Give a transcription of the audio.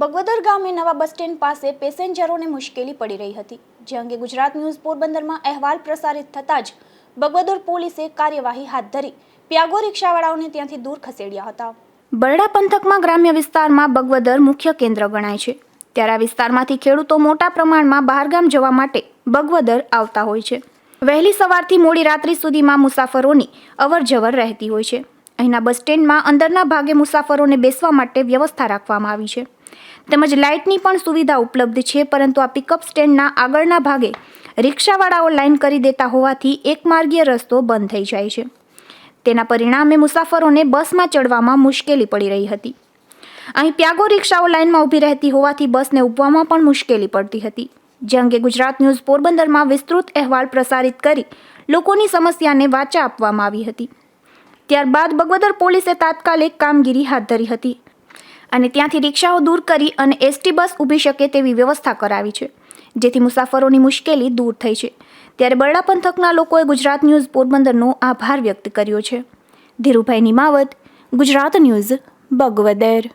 બગવદર ગામે નવા bus stand પાસે પેસેન્જરોને મુશ્કેલી પડી રહી હતી. જે અંગે ગુજરાત ન્યૂઝ પોરબંદરમાં અહેવાલ પ્રસારિત થતાં જ બગવદર પોલીસે કાર્યવાહી હાથ ધરી. પ્યાગો રિક્ષાવાળાઓને ત્યાંથી દૂર ખસેડ્યા હતા. બરડા પંથકમાં ગ્રામ્ય વિસ્તારમાં બગવદર મુખ્ય કેન્દ્ર ગણાય છે. ત્યારે આ વિસ્તારમાંથી ખેડૂતો મોટા પ્રમાણમાં બહારગામ જવા માટે બગવદર આવતા હોય છે. વહેલી સવારથી મોડી રાત્રિ સુધીમાં મુસાફરોની અવરજવર રહેતી હોય છે. અહીંના બસ સ્ટેન્ડમાં અંદરના ભાગે મુસાફરોને બેસવા માટે વ્યવસ્થા રાખવામાં આવી છે. તેમજ લાઇટની પણ સુવિધા ઉપલબ્ધ છે, પરંતુ આ પિકઅપ સ્ટેન્ડના આગળના ભાગે રિક્ષાવાળાઓ લાઇન કરી દેતા હોવાથી એકમાર્ગીય રસ્તો બંધ થઈ જાય છે. તેના પરિણામે મુસાફરોને બસમાં ચડવામાં મુશ્કેલી પડી રહી હતી. અહીં પ્યાગો રિક્ષાઓ લાઇનમાં ઊભી રહેતી હોવાથી બસને ઊભવામાં પણ મુશ્કેલી પડતી હતી. જે અંગે ગુજરાત ન્યૂઝ પોરબંદરમાં વિસ્તૃત અહેવાલ પ્રસારિત કરી લોકોની સમસ્યાને વાચા આપવામાં આવી હતી. ત્યારબાદ બગવદર પોલીસે તાત્કાલિક કામગીરી હાથ ધરી હતી અને ત્યાંથી રિક્ષાઓ દૂર કરી અને એસટી બસ ઊભી શકે તેવી વ્યવસ્થા કરાવી છે, જેથી મુસાફરોની મુશ્કેલી દૂર થઈ છે. ત્યારે બરડા પંથકના લોકોએ ગુજરાત ન્યૂઝ પોરબંદરનો આભાર વ્યક્ત કર્યો છે. ધીરુભાઈ નિમાવત, ગુજરાત ન્યૂઝ, બગવદર.